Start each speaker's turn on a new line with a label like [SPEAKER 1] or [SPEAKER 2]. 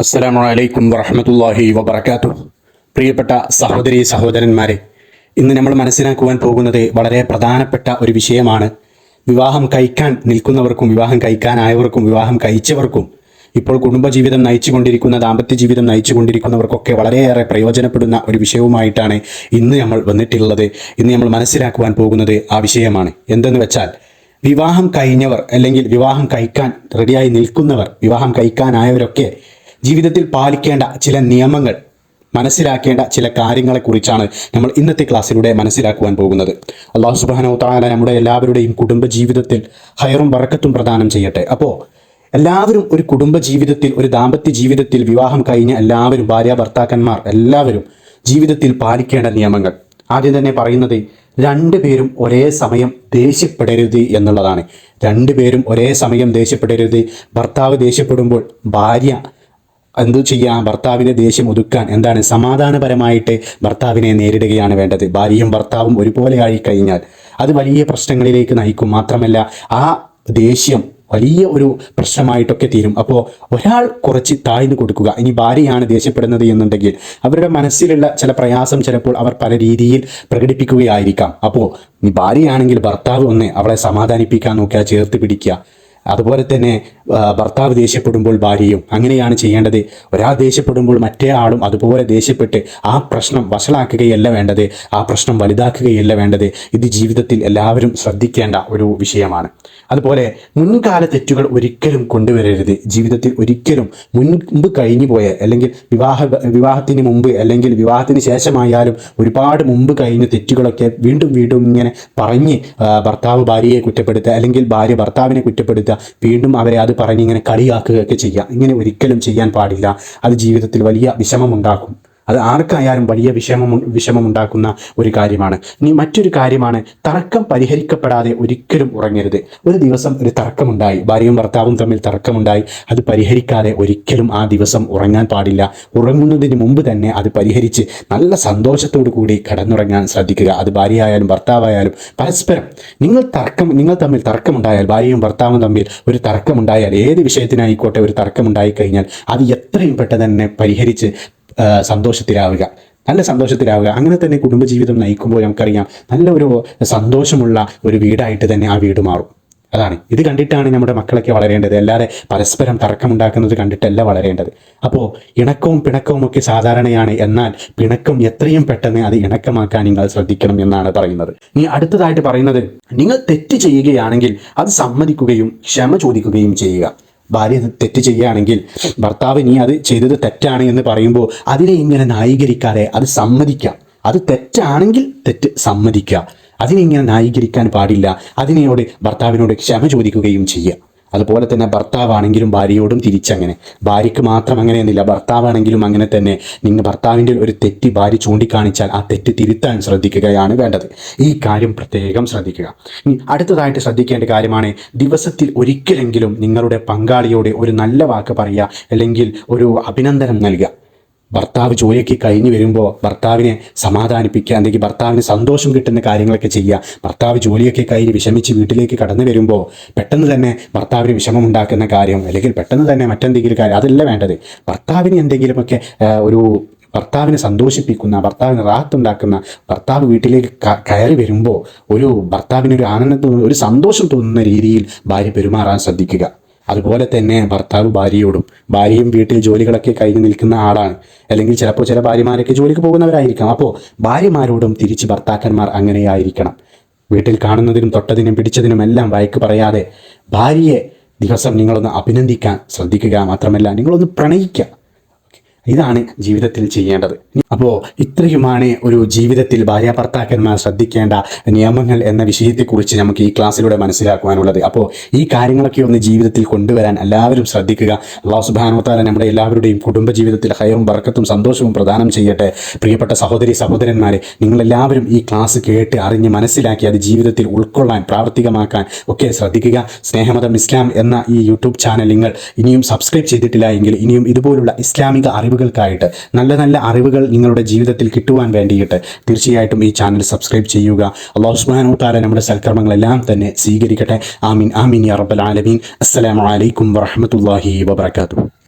[SPEAKER 1] അസ്സലാമു അലൈക്കും വറഹമത്തല്ലാഹി വബർക്കാത്തു പ്രിയപ്പെട്ട സഹോദരി സഹോദരന്മാരെ ഇന്ന് നമ്മൾ മനസ്സിലാക്കുവാൻ പോകുന്നത് വളരെ പ്രധാനപ്പെട്ട ഒരു വിഷയമാണ്. വിവാഹം കഴിക്കാൻ നിൽക്കുന്നവർക്കും വിവാഹം കഴിക്കാനായവർക്കും വിവാഹം കഴിച്ചവർക്കും ഇപ്പോൾ കുടുംബജീവിതം നയിച്ചുകൊണ്ടിരിക്കുന്ന ദാമ്പത്യ ജീവിതം നയിച്ചുകൊണ്ടിരിക്കുന്നവർക്കൊക്കെ വളരെയേറെ പ്രയോജനപ്പെടുന്ന ഒരു വിഷയവുമായിട്ടാണ് ഇന്ന് നമ്മൾ വന്നിട്ടുള്ളത്. ഇന്ന് നമ്മൾ മനസ്സിലാക്കുവാൻ പോകുന്നത് ആ വിഷയമാണ്. എന്തെന്ന് വെച്ചാൽ വിവാഹം കഴിഞ്ഞവർ അല്ലെങ്കിൽ വിവാഹം കഴിക്കാൻ റെഡിയായി നിൽക്കുന്നവർ വിവാഹം കഴിക്കാനായവരൊക്കെ ജീവിതത്തിൽ പാലിക്കേണ്ട ചില നിയമങ്ങൾ മനസ്സിലാക്കേണ്ട ചില കാര്യങ്ങളെക്കുറിച്ചാണ് നമ്മൾ ഇന്നത്തെ ക്ലാസ്സിലൂടെ മനസ്സിലാക്കുവാൻ പോകുന്നത്. അള്ളാഹു സുബാനോ താല നമ്മുടെ എല്ലാവരുടെയും കുടുംബ ജീവിതത്തിൽ ഹയറും വറക്കത്തും പ്രദാനം ചെയ്യട്ടെ. അപ്പോൾ എല്ലാവരും ഒരു കുടുംബ ജീവിതത്തിൽ ഒരു ദാമ്പത്യ ജീവിതത്തിൽ വിവാഹം കഴിഞ്ഞ എല്ലാവരും ഭാര്യ ഭർത്താക്കന്മാർ എല്ലാവരും ജീവിതത്തിൽ പാലിക്കേണ്ട നിയമങ്ങൾ. ആദ്യം തന്നെ പറയുന്നത് രണ്ടുപേരും ഒരേ സമയം ദേഷ്യപ്പെടരുത് എന്നുള്ളതാണ്. രണ്ടുപേരും ഒരേ സമയം ദേഷ്യപ്പെടരുത്. ഭർത്താവ് ദേഷ്യപ്പെടുമ്പോൾ ഭാര്യ എന്തു ചെയ്യാം? ഭർത്താവിനെ ദേഷ്യം ഒതുക്കാൻ എന്താണ്? സമാധാനപരമായിട്ട് ഭർത്താവിനെ നേരിടുകയാണ് വേണ്ടത്. ഭാര്യയും ഭർത്താവും ഒരുപോലെ ആയി കഴിഞ്ഞാൽ അത് വലിയ പ്രശ്നങ്ങളിലേക്ക് നയിക്കും. മാത്രമല്ല ആ ദേഷ്യം വലിയ ഒരു പ്രശ്നമായിട്ടൊക്കെ തീരും. അപ്പോൾ ഒരാൾ കുറച്ച് താഴ്ന്നു കൊടുക്കുക. ഇനി ഭാര്യയാണ് ദേഷ്യപ്പെടുന്നത് എന്നുണ്ടെങ്കിൽ അവരുടെ മനസ്സിലുള്ള ചില പ്രയാസം ചിലപ്പോൾ അവർ പല രീതിയിൽ പ്രകടിപ്പിക്കുകയായിരിക്കാം. അപ്പോൾ ഈ ഭാര്യയാണെങ്കിൽ ഭർത്താവ് ഒന്ന് അവളെ സമാധാനിപ്പിക്കാൻ നോക്കുക ചേർത്ത് പിടിക്കുക. അതുപോലെ തന്നെ ഭർത്താവ് ദേഷ്യപ്പെടുമ്പോൾ ഭാര്യയും അങ്ങനെയാണ് ചെയ്യേണ്ടത്. ഒരാൾ ദേഷ്യപ്പെടുമ്പോൾ മറ്റേ ആളും അതുപോലെ ദേഷ്യപ്പെട്ട് ആ പ്രശ്നം വഷളാക്കുകയല്ല വേണ്ടത്. ആ പ്രശ്നം വലുതാക്കുകയല്ല വേണ്ടത്. ഇത് ജീവിതത്തിൽ എല്ലാവരും ശ്രദ്ധിക്കേണ്ട ഒരു വിഷയമാണ്. അതുപോലെ മുൻകാല തെറ്റുകൾ ഒരിക്കലും കൊണ്ടുവരരുത്. ജീവിതത്തിൽ ഒരിക്കലും മുൻപ് കഴിഞ്ഞു പോയ അല്ലെങ്കിൽ വിവാഹ വിവാഹത്തിന് മുമ്പ് അല്ലെങ്കിൽ വിവാഹത്തിന് ശേഷമായാലും ഒരുപാട് മുമ്പ് കഴിഞ്ഞ തെറ്റുകളൊക്കെ വീണ്ടും വീണ്ടും ഇങ്ങനെ പറഞ്ഞ് ഭർത്താവ് ഭാര്യയെ കുറ്റപ്പെടുത്തുക അല്ലെങ്കിൽ ഭാര്യ ഭർത്താവിനെ കുറ്റപ്പെടുത്തുക വീണ്ടും അവരെ അത് പറഞ്ഞ് ഇങ്ങനെ കളിയാക്കുകയൊക്കെ ചെയ്യുക ഇങ്ങനെ ഒരിക്കലും ചെയ്യാൻ പാടില്ല. അത് ജീവിതത്തിൽ വലിയ വിഷമമുണ്ടാക്കും. അത് ആർക്കായാലും വലിയ വിഷമം വിഷമമുണ്ടാക്കുന്ന ഒരു കാര്യമാണ്. ഇനി മറ്റൊരു കാര്യമാണ് തർക്കം പരിഹരിക്കപ്പെടാതെ ഒരിക്കലും ഉറങ്ങരുത്. ഒരു ദിവസം ഒരു തർക്കമുണ്ടായി ഭാര്യയും ഭർത്താവും തമ്മിൽ തർക്കമുണ്ടായി അത് പരിഹരിക്കാതെ ഒരിക്കലും ആ ദിവസം ഉറങ്ങാൻ പാടില്ല. ഉറങ്ങുന്നതിന് മുമ്പ് തന്നെ അത് പരിഹരിച്ച് നല്ല സന്തോഷത്തോടു കൂടി കടന്നുറങ്ങാൻ ശ്രദ്ധിക്കുക. അത് ഭാര്യയായാലും ഭർത്താവായാലും പരസ്പരം നിങ്ങൾ തർക്കം നിങ്ങൾ തമ്മിൽ തർക്കമുണ്ടായാൽ ഭാര്യയും ഭർത്താവും തമ്മിൽ ഒരു തർക്കമുണ്ടായാൽ ഏത് വിഷയത്തിനായിക്കോട്ടെ ഒരു തർക്കമുണ്ടായി കഴിഞ്ഞാൽ അത് എത്രയും പെട്ടെന്ന് തന്നെ പരിഹരിച്ച് സന്തോഷത്തിലാവുക. നല്ല സന്തോഷത്തിലാവുക. അങ്ങനെ തന്നെ കുടുംബജീവിതം നയിക്കുമ്പോൾ നമുക്കറിയാം നല്ല ഒരു സന്തോഷമുള്ള ഒരു വീടായിട്ട് തന്നെ ആ വീട് മാറും. അതാണ്. ഇത് കണ്ടിട്ടാണ് നമ്മുടെ മക്കളൊക്കെ വളരേണ്ടത്. അല്ലാതെ പരസ്പരം തർക്കമുണ്ടാക്കുന്നത് കണ്ടിട്ടല്ല വളരേണ്ടത്. അപ്പോൾ ഇണക്കവും പിണക്കവും ഒക്കെ സാധാരണയാണ്. എന്നാൽ പിണക്കം എത്രയും പെട്ടെന്ന് അത് ഇണക്കമാക്കാൻ നിങ്ങൾ ശ്രദ്ധിക്കണം എന്നാണ് പറയുന്നത്. ഇനി അടുത്തതായിട്ട് പറയുന്നത് നിങ്ങൾ തെറ്റ് ചെയ്യുകയാണെങ്കിൽ അത് സമ്മതിക്കുകയും ക്ഷമ ചോദിക്കുകയും ചെയ്യുക. ഭാര്യ തെറ്റ് ചെയ്യുകയാണെങ്കിൽ ഭർത്താവ് നീ അത് ചെയ്തത് തെറ്റാണ് എന്ന് പറയുമ്പോൾ അതിനെ ഇങ്ങനെ ന്യായീകരിക്കാതെ അത് സമ്മതിക്കാം. അത് തെറ്റാണെങ്കിൽ തെറ്റ് സമ്മതിക്കുക. അതിനെ ഇങ്ങനെ ന്യായീകരിക്കാൻ പാടില്ല. അതിനോട് ഭർത്താവിനോട് ക്ഷമ ചോദിക്കുകയും ചെയ്യുക. അതുപോലെ തന്നെ ഭർത്താവാണെങ്കിലും ഭാര്യയോടും തിരിച്ചങ്ങനെ. ഭാര്യയ്ക്ക് മാത്രം അങ്ങനെയൊന്നുമില്ല. ഭർത്താവാണെങ്കിലും അങ്ങനെ തന്നെ നിങ്ങൾ ഭർത്താവിന്റെ ഒരു തെറ്റ് ഭാര്യ ചൂണ്ടിക്കാണിച്ചാൽ ആ തെറ്റ് തിരുത്താൻ ശ്രദ്ധിക്കുകയാണ് വേണ്ടത്. ഈ കാര്യം പ്രത്യേകം ശ്രദ്ധിക്കുക. ഇനി അടുത്തതായിട്ട് ശ്രദ്ധിക്കേണ്ട കാര്യമാണ് ദിവസത്തിൽ ഒരിക്കലെങ്കിലും നിങ്ങളുടെ പങ്കാളിയോട് ഒരു നല്ല വാക്ക് പറയുക അല്ലെങ്കിൽ ഒരു അഭിനന്ദനം നൽകുക. ഭർത്താവ് ജോലിയൊക്കെ കഴിഞ്ഞ് വരുമ്പോൾ ഭർത്താവിനെ സമാധാനിപ്പിക്കുക അല്ലെങ്കിൽ ഭർത്താവിന് സന്തോഷം കിട്ടുന്ന കാര്യങ്ങളൊക്കെ ചെയ്യുക. ഭർത്താവ് ജോലിയൊക്കെ കഴിഞ്ഞ് വിഷമിച്ച് വീട്ടിലേക്ക് കടന്നു വരുമ്പോൾ പെട്ടെന്ന് തന്നെ ഭർത്താവിന് വിഷമമുണ്ടാക്കുന്ന കാര്യം അല്ലെങ്കിൽ പെട്ടെന്ന് തന്നെ മറ്റെന്തെങ്കിലും കാര്യം അതല്ല വേണ്ടത്. ഭർത്താവിന് എന്തെങ്കിലുമൊക്കെ ഒരു ഭർത്താവിനെ സന്തോഷിപ്പിക്കുന്ന ഭർത്താവിന് റാത്തുണ്ടാക്കുന്ന ഭർത്താവ് വീട്ടിലേക്ക് കയറി വരുമ്പോൾ ഒരു ഭർത്താവിന് ഒരു ആനന്ദം ഒരു സന്തോഷം തോന്നുന്ന രീതിയിൽ ഭാര്യ പെരുമാറാൻ ശ്രദ്ധിക്കുക. അതുപോലെ തന്നെ ഭർത്താവ് ഭാര്യയോടും ഭാര്യയും വീട്ടിൽ ജോലികളൊക്കെ കഴിഞ്ഞ് നിൽക്കുന്ന ആളാണ്. അല്ലെങ്കിൽ ചിലപ്പോൾ ചില ഭാര്യമാരൊക്കെ ജോലിക്ക് പോകുന്നവരായിരിക്കാം. അപ്പോൾ ഭാര്യമാരോടും തിരിച്ച് ഭർത്താക്കന്മാർ അങ്ങനെയായിരിക്കണം. വീട്ടിൽ കാണുന്നതിനും തൊട്ടതിനും പിടിച്ചതിനും എല്ലാം വഴക്ക് പറയാതെ ഭാര്യയെ ദിവസം നിങ്ങളൊന്ന് അഭിനന്ദിക്കാൻ ശ്രദ്ധിക്കുക മാത്രമല്ല നിങ്ങളൊന്ന് പ്രണയിക്കുക. ഇതാണ് ജീവിതത്തിൽ ചെയ്യേണ്ടത്. അപ്പോൾ ഇത്രയുമാണ് ഒരു ജീവിതത്തിൽ ഭാര്യ ഭർത്താക്കന്മാർ ശ്രദ്ധിക്കേണ്ട നിയമങ്ങൾ എന്ന വിഷയത്തെക്കുറിച്ച് നമുക്ക് ഈ ക്ലാസ്സിലൂടെ മനസ്സിലാക്കുവാനുള്ളത്. അപ്പോൾ ഈ കാര്യങ്ങളൊക്കെ ഒന്ന് ജീവിതത്തിൽ കൊണ്ടുവരാൻ എല്ലാവരും ശ്രദ്ധിക്കുക. അള്ളാഹു സുബാനോത്താല നമ്മുടെ എല്ലാവരുടെയും കുടുംബ ജീവിതത്തിൽ ഹയറും ബർക്കത്തും സന്തോഷവും പ്രദാനം ചെയ്യട്ടെ. പ്രിയപ്പെട്ട സഹോദരി സഹോദരന്മാരെ നിങ്ങളെല്ലാവരും ഈ ക്ലാസ് കേട്ട് അറിഞ്ഞ് മനസ്സിലാക്കി അത് ജീവിതത്തിൽ ഉൾക്കൊള്ളാൻ പ്രാവർത്തികമാക്കാൻ ഒക്കെ ശ്രദ്ധിക്കുക. സ്നേഹമതം ഇസ്ലാം എന്ന ഈ യൂട്യൂബ് ചാനൽ നിങ്ങൾ ഇനിയും സബ്സ്ക്രൈബ് ചെയ്തിട്ടില്ല എങ്കിൽ ഇനിയും ഇതുപോലുള്ള ഇസ്ലാമിക അറിവുകൾക്കായിട്ട് നല്ല നല്ല അറിവുകൾ നിങ്ങളുടെ ജീവിതത്തിൽ കിട്ടുവാൻ വേണ്ടിയിട്ട് തീർച്ചയായിട്ടും ഈ ചാനൽ സബ്സ്ക്രൈബ് ചെയ്യുക. അള്ളാഹു സുബ്ഹാനഹു വതആല നമ്മുടെ സൽക്കർമ്മങ്ങളെല്ലാം തന്നെ സ്വീകരിക്കട്ടെ. ആമീൻ. ആമീൻ യാ റബ്ബൽ ആലമീൻ. അസ്സലാമു അലൈക്കും വറഹ്മത്തുള്ളാഹി വബറകാതുഹു.